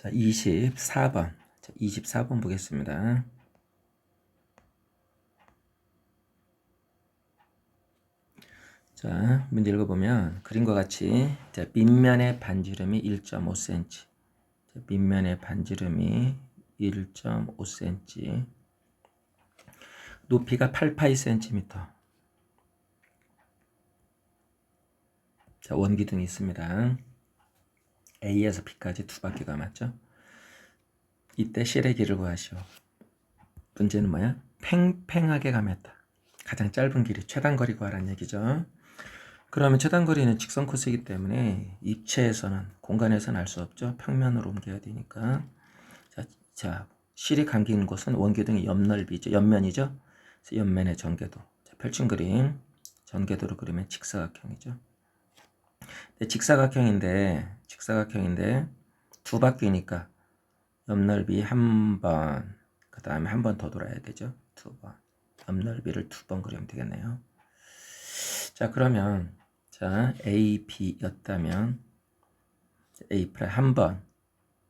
자, 24번. 자, 24번 보겠습니다. 자, 문제 읽어보면 그림과 같이 자, 밑면의 반지름이 1.5cm. 자, 밑면의 반지름이 1.5cm. 높이가 88cm. 자, 원기둥이 있습니다. A에서 B까지 두 바퀴가 맞죠? 이때 실의 길을 구하시오. 문제는 뭐야? 팽팽하게 감았다. 가장 짧은 길이 최단 거리 구하라는 얘기죠. 그러면 최단 거리는 직선 코스이기 때문에 입체에서는 공간에서는 알 수 없죠. 평면으로 옮겨야 되니까. 자, 자 실이 감긴 곳은 원기둥의 옆넓이죠. 옆면이죠. 옆면의 전개도. 자, 펼친 그림 전개도로 그리면 직사각형이죠. 네, 직사각형인데 직 사각형인데 두 바퀴니까 옆넓이 한 번, 그 다음에 한 번 더 돌아야 되죠. 두 번. 옆넓이를 두 번 그리면 되겠네요. 자, 그러면 자, A, B였다면 A 프라임 한 번,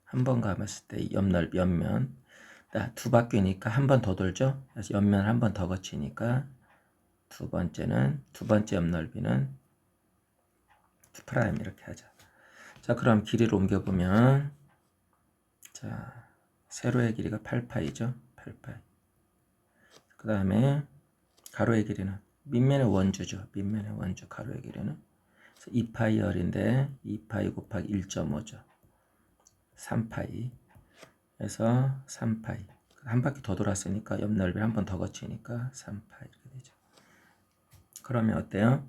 한 번 감았을 때 옆넓이 옆면 자, 두 바퀴니까 한 번 더 돌죠. 그래서 옆면 한 번 더 거치니까 두 번째는 두 번째 옆넓이는 2 프라임 이렇게 하자. 자, 그럼 길이를 옮겨 보면 자, 세로의 길이가 8파이죠. 8파이. 그 다음에 가로의 길이는 밑면의 원주죠. 밑면의 원주 가로의 길이는 2파이 열인데 2파이 곱하기 1.5죠. 3파이. 그래서 3파이. 한 바퀴 더 돌았으니까 옆 넓이 한 번 더 거치니까 3파이 이렇게 되죠. 그러면 어때요?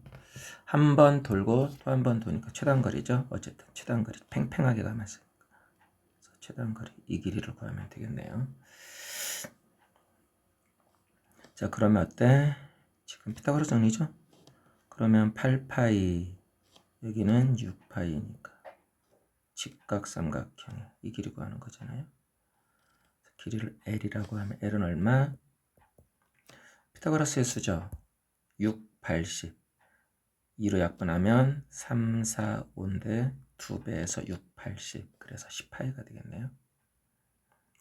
한 번 돌고 또 한 번 도니까 최단거리죠. 어쨌든 최단거리 팽팽하게. 그래서 최단거리 이 길이를 구하면 되겠네요. 자 그러면 어때? 지금 피타고라스 정리죠? 그러면 8파이 여기는 6파이니까 직각삼각형 이 길이 구하는 거잖아요. 길이를 L이라고 하면 L은 얼마? 피타고라스의 수죠. 6, 80 2로 약분하면 3, 4, 5인데 2배에서 6, 80 그래서 18가 되겠네요.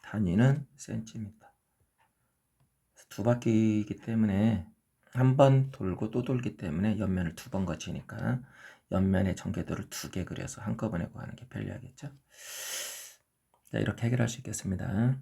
단위는 센티미터. 두 바퀴이기 때문에 한 번 돌고 또 돌기 때문에 옆면을 두 번 거치니까 옆면의 전개도를 두 개 그려서 한꺼번에 구하는 게 편리하겠죠. 자, 이렇게 해결할 수 있겠습니다.